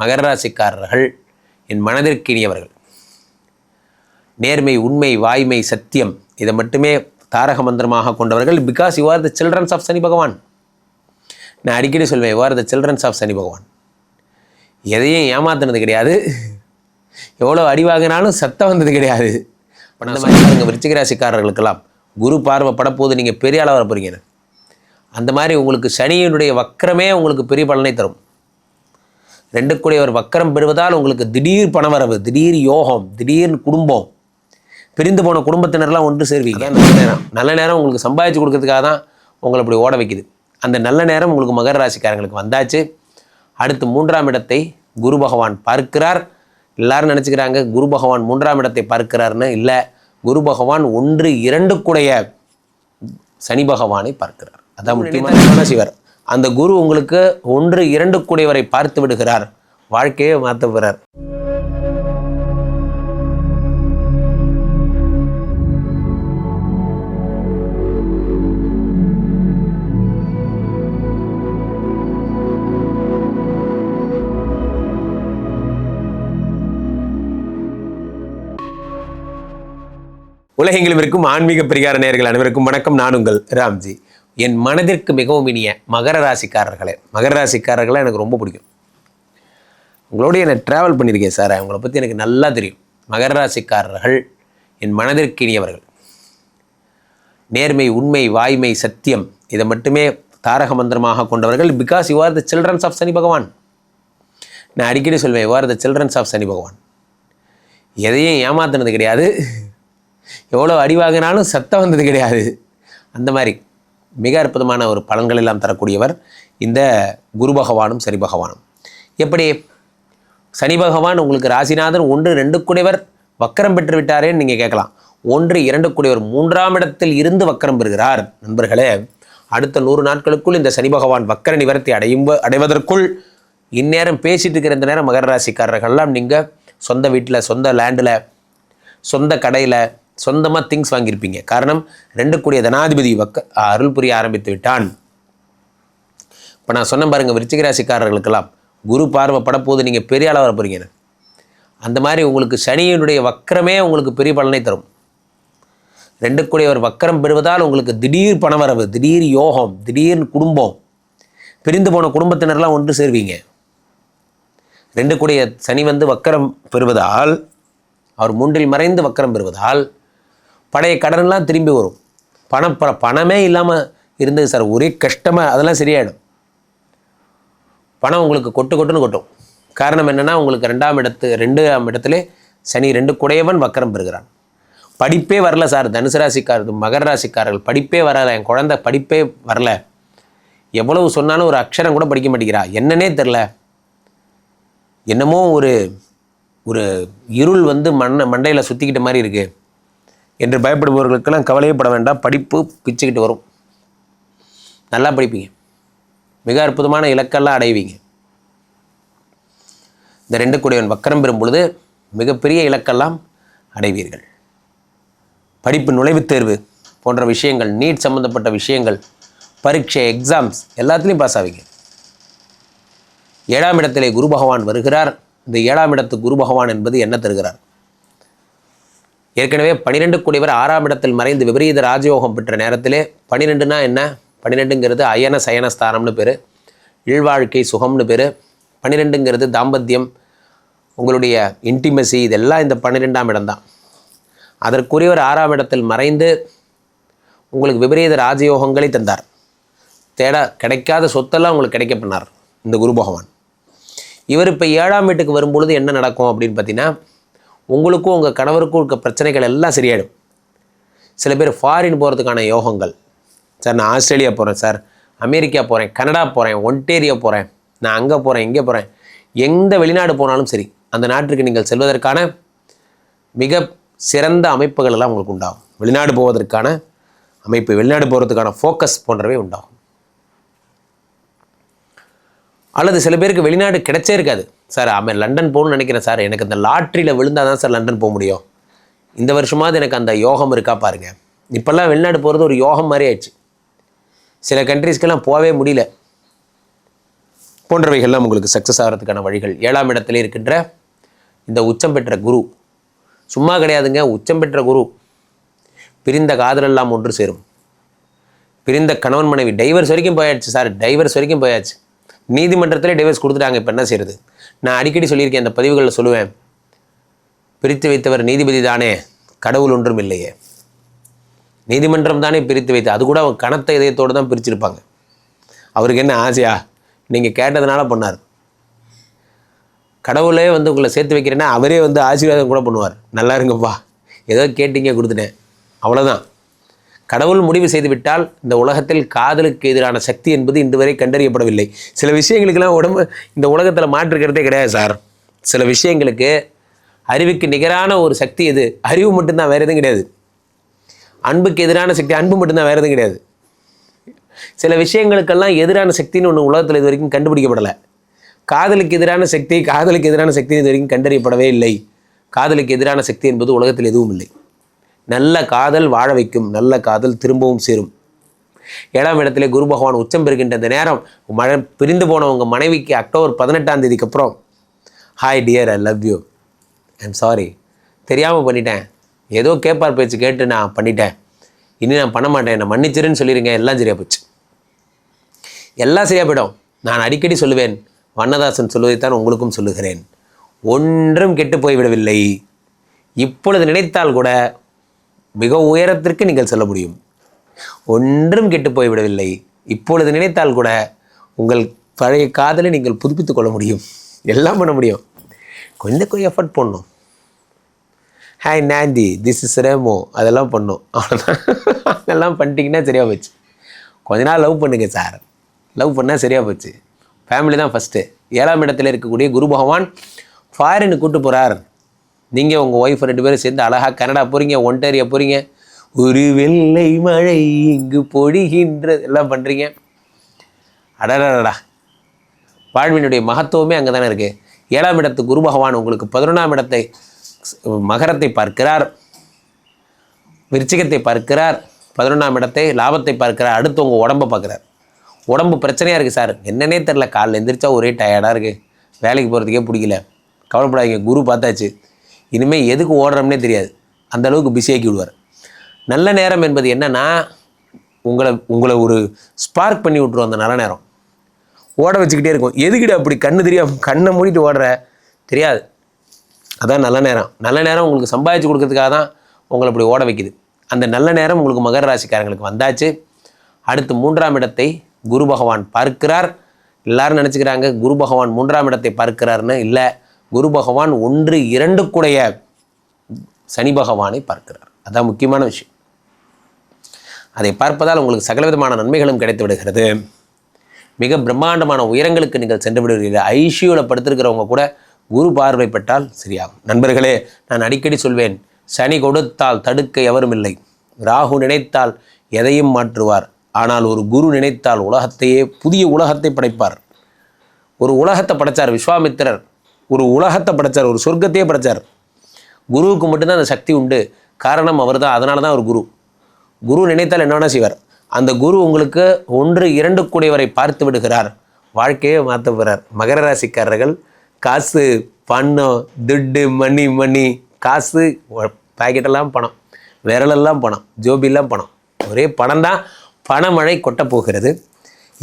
மகர ராசிக்காரர்கள் என் மனதிற்கு இனியவர்கள். நேர்மை உண்மை வாய்மை சத்தியம் இதை மட்டுமே தாரக மந்திரமாக கொண்டவர்கள் because you are the childrens of Shani Bhagavan. நான் அடிக்கடி சொல்வேன் you are the childrens of Shani Bhagavan. எதையும் ஏமாத்தினது கிடையாது. எவ்வளோ அடிவாகினாலும் சத்தம் வந்தது கிடையாது. அந்த மாதிரி விருச்சிக ராசிக்காரர்களுக்கெல்லாம் குரு பார்வை படப்போது நீங்கள் பெரிய அளவு வர அந்த மாதிரி உங்களுக்கு சனியினுடைய வக்கரமே உங்களுக்கு பெரிய பலனை தரும். ரெண்டுக்குடையவர் வக்கரம் பெறுவதால் உங்களுக்கு திடீர் பணவரவு திடீர் யோகம் திடீர் குடும்பம். பிரிந்து போன குடும்பத்தினர்லாம் ஒன்று சேர்வீங்க. நல்ல நேரம். நல்ல நேரம் உங்களுக்கு சம்பாதிச்சு கொடுக்கறதுக்காக தான் உங்களை இப்படி ஓட வைக்குது. அந்த நல்ல நேரம் உங்களுக்கு மகர ராசிக்காரங்களுக்கு வந்தாச்சு. அடுத்து மூன்றாம் இடத்தை குரு பகவான் பார்க்கிறார். எல்லாரும் நினச்சிக்கிறாங்க குரு பகவான் மூன்றாம் இடத்தை பார்க்கிறார்னு இல்லை. குரு பகவான் ஒன்று இரண்டுக்குடைய சனி பகவானை பார்க்கிறார். அதான் முக்கியமான சிவர் அந்த குரு உங்களுக்கு ஒன்று இரண்டு கூடியவரை பார்த்து விடுகிறார். வாழ்க்கையை மாற்றுகிறார் உலகெங்கிலும் இருக்கும் ஆன்மீக பிரிகார நேர்கள் அனைவருக்கும் வணக்கம். நான் உங்கள் ராம்ஜி. என் மனதிற்கு மிகவும் இனிய மகர ராசிக்காரர்களே. மகர ராசிக்காரர்களை எனக்கு ரொம்ப பிடிக்கும். உங்களோடய நான் ட்ராவல் பண்ணியிருக்கேன் சார். அவங்கள பற்றி எனக்கு நல்லா தெரியும். மகர ராசிக்காரர்கள் என் மனதிற்கு இனியவர்கள். நேர்மை உண்மை வாய்மை சத்தியம் இதை மட்டுமே தாரக மந்திரமாக கொண்டவர்கள் because you are the childrens of Shani Bhagavan. நான் அடிக்கடி சொல்வேன் you are the childrens of Shani Bhagavan. எதையும் ஏமாத்தினது கிடையாது. எவ்வளோ அடிவாகினாலும் சத்தம் வந்தது கிடையாது. அந்த மாதிரி. மிக அற்புதமான ஒரு பலன்கள் எல்லாம் தரக்கூடியவர் இந்த குரு பகவானும் சனி பகவானும். எப்படி? சனி பகவான் உங்களுக்கு ராசிநாதன் ஒன்று ரெண்டு குடைவர் வக்கரம் பெற்று விட்டாரேன்னு நீங்கள் கேட்கலாம். ஒன்று இரண்டு குடைவர் மூன்றாம் இடத்தில் இருந்து வக்கரம் பெறுகிறார். நண்பர்களே அடுத்த நூறு நாட்களுக்குள் இந்த சனி பகவான் வக்கர நிவர்த்தி அடையும் அடைவதற்குள் இந்நேரம் பேசிட்டு இருக்கிற இந்த நேரம் மகர ராசிக்காரர்கள்லாம் நீங்கள் சொந்த வீட்டில் சொந்த லேண்டில் சொந்த கடையில் சொந்தமாக திங்ஸ் வாங்கியிருப்பீங்க. காரணம் ரெண்டு கூடிய தனாதிபதி வக்க அருள் புரிய ஆரம்பித்து விட்டான். இப்போ நான் சொன்ன பாருங்கள் விருச்சிக ராசிக்காரர்களுக்கெல்லாம் குரு பார்வை படப்போது நீங்கள் பெரிய அளவு வர அந்த மாதிரி உங்களுக்கு சனியினுடைய வக்கரமே உங்களுக்கு பெரிய பலனை தரும். ரெண்டு கூடிய ஒரு வக்கரம் பெறுவதால் உங்களுக்கு திடீர் பணவரவு திடீர் யோகம் திடீர் குடும்பம் பிரிந்து போன குடும்பத்தினர்லாம் ஒன்று சேர்வீங்க. ரெண்டு கூடிய சனி வந்து வக்கரம் பெறுவதால் அவர் மூன்றில் மறைந்து வக்கரம் பெறுவதால் பழைய கடன்லாம் திரும்பி வரும். பணம் ப பணமே இல்லாமல் இருந்தது சார். ஒரே கஷ்டமாக அதெல்லாம் சரியாயிடும். பணம் உங்களுக்கு கொட்டு கொட்டுன்னு கொட்டும். காரணம் என்னென்னா உங்களுக்கு ரெண்டாம் இடத்து ரெண்டாம் இடத்துல சனி ரெண்டு குடையவன் வக்கரம் பெறுகிறான். படிப்பே வரல சார். தனுசு ராசிக்காரர் மகர ராசிக்காரர்கள் படிப்பே வரல என் குழந்தை படிப்பே வரல. எவ்வளவு சொன்னாலும் ஒரு அக்ஷரம் கூட படிக்க மாட்டேங்கிறா. என்னன்னே தெரில என்னமோ ஒரு ஒரு இருள் வந்து மண்ண மண்டையில் சுற்றிக்கிட்ட மாதிரி இருக்குது என்று பயப்படுபவர்களுக்கெல்லாம் கவலையப்பட வேண்டாம். படிப்பு பிச்சுக்கிட்டு வரும். நல்லா படிப்பீங்க. மிக அற்புதமான இலக்கெல்லாம் அடைவீங்க. இந்த ரெண்டு கூடியவன் வக்கரம் பெறும் பொழுது மிகப்பெரிய இலக்கெல்லாம் அடைவீர்கள். படிப்பு நுழைவுத் தேர்வு போன்ற விஷயங்கள் நீட் சம்மந்தப்பட்ட விஷயங்கள் பரீட்சை எக்ஸாம்ஸ் எல்லாத்துலேயும் பாஸ் ஆவீங்க. ஏழாம் இடத்திலே குரு பகவான் வருகிறார். இந்த ஏழாம் இடத்து குரு பகவான் என்பது என்ன தருகிறார்? ஏற்கனவே பன்னிரெண்டு கூடியவர் ஆறாம் இடத்தில் மறைந்து விபரீத ராஜயோகம் பெற்ற நேரத்திலே பன்னிரெண்டுனா என்ன? பன்னிரெண்டுங்கிறது அயன சயனஸ்தானம்னு பேர். இழ்வாழ்க்கை சுகம்னு பேர். பன்னிரெண்டுங்கிறது தாம்பத்தியம் உங்களுடைய இன்டிமசி இதெல்லாம் இந்த பன்னிரெண்டாம் இடம்தான். அதற்குரியவர் ஆறாம் இடத்தில் மறைந்து உங்களுக்கு விபரீத ராஜயோகங்களை தந்தார். தேட கிடைக்காத சொத்தெல்லாம் உங்களுக்கு கிடைக்க பண்ணார் இந்த குரு பகவான். இவர் இப்போ ஏழாம் வீட்டுக்கு வரும்பொழுது என்ன நடக்கும் அப்படின்னு பார்த்தீங்கன்னா உங்களுக்கும் உங்கள் கணவருக்கும் இருக்க பிரச்சனைகள் எல்லாம் சரியாயிடும். சில பேர் ஃபாரின் போகிறதுக்கான யோகங்கள். சார் நான் ஆஸ்திரேலியா போகிறேன் சார். அமெரிக்கா போகிறேன் கனடா போகிறேன் ஒன்டேரியா போகிறேன் நான் அங்கே போகிறேன் இங்கே போகிறேன் எந்த வெளிநாடு போனாலும் சரி அந்த நாட்டிற்கு நீங்கள் செல்வதற்கான மிக சிறந்த அமைப்புகள் எல்லாம் உங்களுக்கு உண்டாகும். வெளிநாடு போவதற்கான அமைப்பு வெளிநாடு போகிறதுக்கான ஃபோக்கஸ் போன்றவை உண்டாகும். அல்லது சில பேருக்கு வெளிநாடு கிடைச்சே இருக்காது. சார் அவன் லண்டன் போகணும்னு நினைக்கிறேன் சார். எனக்கு அந்த லாட்ரியில் விழுந்தால் தான் சார் லண்டன் போக முடியும். இந்த வருஷமாவது எனக்கு அந்த யோகம் இருக்கா பாருங்கள் இப்போல்லாம் வெளிநாடு போகிறது ஒரு யோகம் மாதிரி ஆயிடுச்சு. சில கண்ட்ரீஸ்க்கெல்லாம் போகவே முடியல. போன்றவைகள்லாம் உங்களுக்கு சக்ஸஸ் ஆகிறதுக்கான வழிகள். ஏழாம் இடத்துல இருக்கின்ற இந்த உச்சம் பெற்ற குரு. சும்மா கிடையாதுங்க உச்சம் பெற்ற குரு. பிரிந்த காதலெல்லாம் ஒன்று சேரும். பிரிந்த கணவன் மனைவி. டைவர்ஸ் வரைக்கும் போயாச்சு சார். டைவர்ஸ் வரைக்கும் போயாச்சு. நீதிமன்றத்திலே டைவர்ஸ் கொடுத்துட்டாங்க. இப்போ என்ன செய்யறது? நான் அடிக்கடி சொல்லியிருக்கேன் அந்த பதிவுகளில் சொல்லுவேன். பிரித்து வைத்தவர் நீதிபதி தானே கடவுள் ஒன்றும் இல்லையே. நீதிமன்றம் தானே பிரித்து வைத்து அது கூட அவன் கனத்த இதயத்தோடு தான் பிரிச்சிருப்பாங்க. அவருக்கு என்ன ஆசையா? நீங்கள் கேட்டதுனால பண்ணார். கடவுளே வந்து உங்களை சேர்த்து வைக்கிறேன்னா அவரே வந்து ஆசீர்வாதம் கூட பண்ணுவார். நல்லா இருங்கப்பா. ஏதோ கேட்டீங்க கொடுத்துட்டேன். அவ்வளோதான் கடவுள் முடிவு செய்துவிட்டால் இந்த உலகத்தில் காதலுக்கு எதிரான சக்தி என்பது இன்று வரை கண்டறியப்படவில்லை. சில விஷயங்களுக்கெல்லாம் உடம்பு இந்த உலகத்தில் மாற்றுக்கிறதே கிடையாது சார். சில விஷயங்களுக்கு அறிவுக்கு நிகரான ஒரு சக்தி எது? அறிவு மட்டும்தான் வேறு எதுவும் கிடையாது. அன்புக்கு எதிரான சக்தி அன்பு மட்டும்தான் வேறு எதுவும் கிடையாது. சில விஷயங்களுக்கெல்லாம் எதிரான சக்தின்னு ஒன்று உலகத்தில் இது வரைக்கும் கண்டுபிடிக்கப்படலை. காதலுக்கு எதிரான சக்தி காதலுக்கு எதிரான சக்தி இது வரைக்கும் கண்டறியப்படவே இல்லை. காதலுக்கு எதிரான சக்தி என்பது உலகத்தில் எதுவும் இல்லை. நல்ல காதல் வாழ வைக்கும் நல்ல காதல் திரும்பவும் சேரும். ஏழாம் இடத்துல குரு பகவான் உச்சம் பெறுகின்ற இந்த நேரம் மழை பிரிந்து போன உங்கள் மனைவிக்கு அக்டோபர் பதினெட்டாம் தேதிக்கு அப்புறம் hi dear I love you I'm sorry தெரியாமல் பண்ணிட்டேன். ஏதோ கேட்பார் பேச்சு கேட்டு நான் பண்ணிட்டேன். இனி நான் பண்ண மாட்டேன். என்னை மன்னிச்சிருன்னு சொல்லிடுங்க எல்லாம் சரியாக போச்சு. எல்லாம் சரியாக போயிடும். நான் அடிக்கடி சொல்லுவேன். வண்ணதாசன் சொல்வதைத்தான் உங்களுக்கும் சொல்லுகிறேன். ஒன்றும் கெட்டு போய்விடவில்லை. இப்பொழுது நினைத்தால் கூட மிக உயரத்திற்கு நீங்கள் செல்ல முடியும். ஒன்றும் கெட்டு போய்விடவில்லை. இப்பொழுது நினைத்தால் கூட உங்கள் பழைய காதலை நீங்கள் புதுப்பித்துக் கொள்ள முடியும். எல்லாம் பண்ண முடியும். கொஞ்சம் கொஞ்சம் எஃபர்ட் பண்ணணும் ஹாய் நாந்தி திஸ் இஸ் ரேமோ அதெல்லாம் பண்ணும். அவ்வளோதான் அதெல்லாம் பண்ணிட்டீங்கன்னா சரியாக போச்சு. கொஞ்ச நாள் லவ் பண்ணுங்கள் சார் லவ் பண்ணால் சரியாக போச்சு. ஃபேமிலி தான் ஃபஸ்ட்டு ஏழாம் இடத்துல இருக்கக்கூடிய குரு பகவான் ஃபாரின் கூட்டு போகிறார் நீங்கள் உங்கள் ஒய்ஃப் ரெண்டு பேரும் சேர்ந்து அழகாக கனடா போகிறீங்க ஒன்டேரியா போகிறீங்க ஒரு வெள்ளை மழை இங்கு பொழிகின்ற எல்லாம் பண்ணுறீங்க அடடடா வாழ்வினுடைய மகத்துவமே அங்கே தானே இருக்குது ஏழாம் இடத்து குரு பகவான் உங்களுக்கு பதினொன்றாம் இடத்தை மகரத்தை பார்க்கிறார். விருச்சிகத்தை பார்க்கிறார். பதினொன்றாம் இடத்தை லாபத்தை பார்க்கிறார். அடுத்து உங்கள் உடம்பை பார்க்குறார். உடம்பு பிரச்சனையாக இருக்குது சார். என்னன்னே தெரில காலைல எந்திரிச்சா ஒரே டயர்டாக இருக்குது வேலைக்கு போகிறதுக்கே பிடிக்கல. கவலைப்படாதீங்க. குரு பார்த்தாச்சு. இனிமேல் எதுக்கு ஓடுறோம்னே தெரியாது. அந்தளவுக்கு பிஸியாக்கி விடுவார். நல்ல நேரம் என்பது என்னன்னா உங்களை உங்களை ஒரு ஸ்பார்க் பண்ணி விட்ருவோம் அந்த நல்ல நேரம். ஓட வச்சுக்கிட்டே இருக்கும். எதுக்கிட்ட அப்படி கண்ணு தெரியாம கண்ணை மூடிட்டு ஓடுற? தெரியாது. அதான் நல்ல நேரம். நல்ல நேரம் உங்களுக்கு சம்பாதிச்சு கொடுக்கறதுக்காக தான் உங்களை அப்படி ஓட வைக்குது. அந்த நல்ல நேரம் உங்களுக்கு மகர ராசிக்காரங்களுக்கு வந்தாச்சு. அடுத்து மூன்றாம் இடத்தை குரு பகவான் பார்க்கிறார். எல்லாரும் நினச்சிக்கிறாங்க குரு பகவான் மூன்றாம் இடத்தை பார்க்கிறாருன்னு இல்லை. குரு பகவான் ஒன்று இரண்டுக்குடைய சனி பகவானை பார்க்கிறார். அதான் முக்கியமான விஷயம். அதை பார்ப்பதால் உங்களுக்கு சகலவிதமான நன்மைகளும் கிடைத்து விடுகிறது மிக பிரம்மாண்டமான உயரங்களுக்கு நீங்கள் சென்று விடுவீர்கள் ஐசியூவில் படுத்திருக்கிறவங்க கூட குரு பார்வைப்பட்டால் சரியாகும். நண்பர்களே நான் அடிக்கடி சொல்வேன் சனி கொடுத்தால் தடுக்க எவரும் இல்லை. ராகு நினைத்தால் எதையும் மாற்றுவார். ஆனால் ஒரு குரு நினைத்தால் உலகத்தையே புதிய உலகத்தை படைப்பார். ஒரு உலகத்தை படைச்சார் விஸ்வாமித்திரர். ஒரு உலகத்தை படைச்சார் ஒரு சொர்க்கத்தையே படைச்சார். குருவுக்கு மட்டும்தான் அந்த சக்தி உண்டு. காரணம் அவர் தான் அதனால தான் அவர் குரு. குரு நினைத்தால் என்ன வேணா செய்வார். அந்த குரு உங்களுக்கு ஒன்று இரண்டு கூடியவரை பார்த்து விடுகிறார். வாழ்க்கையை மாற்ற போகிறார் மகர ராசிக்காரர்கள் காசு பணம் துட்டு மணி மணி காசு பாக்கெட்டெல்லாம் பணம். விரலெல்லாம் பணம். ஜோபிலாம் பணம். ஒரே பணம் தான் பணமழை கொட்ட போகிறது.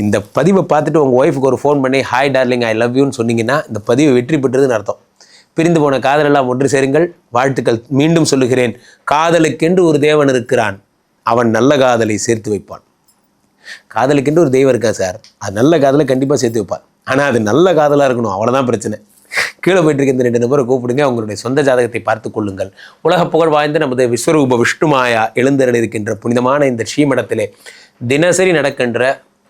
இந்த பதிவை பார்த்துட்டு உங்கள் ஒய்ஃபுக்கு ஒரு ஃபோன் பண்ணி ஹாய் டார்லிங் ஐ லவ் யூன்னு சொன்னீங்கன்னா இந்த பதிவு வெற்றி பெற்றதுன்னு அர்த்தம். பிரிந்து போன காதலெல்லாம் ஒன்று சேருங்கள். வாழ்த்துக்கள் மீண்டும் சொல்லுகிறேன். காதலுக்கென்று ஒரு தேவன் இருக்கிறான். அவன் நல்ல காதலை சேர்த்து வைப்பான். காதலுக்கென்று ஒரு தெய்வம் இருக்கா சார் அது நல்ல காதலை கண்டிப்பாக சேர்த்து வைப்பார். ஆனால் அது நல்ல காதலாக இருக்கணும். அவ்வளோதான் பிரச்சனை. கீழே போயிட்டு இருக்க இந்த ரெண்டு நபரை கூப்பிடுங்க. அவங்களுடைய சொந்த ஜாதகத்தை பார்த்து கொள்ளுங்கள். உலக புகழ் வாய்ந்த நமது விஸ்வரூப விஷ்ணுமாயா எழுந்தருள் இருக்கின்ற புனிதமான இந்த ஸ்ரீமடத்திலே தினசரி நடக்கின்ற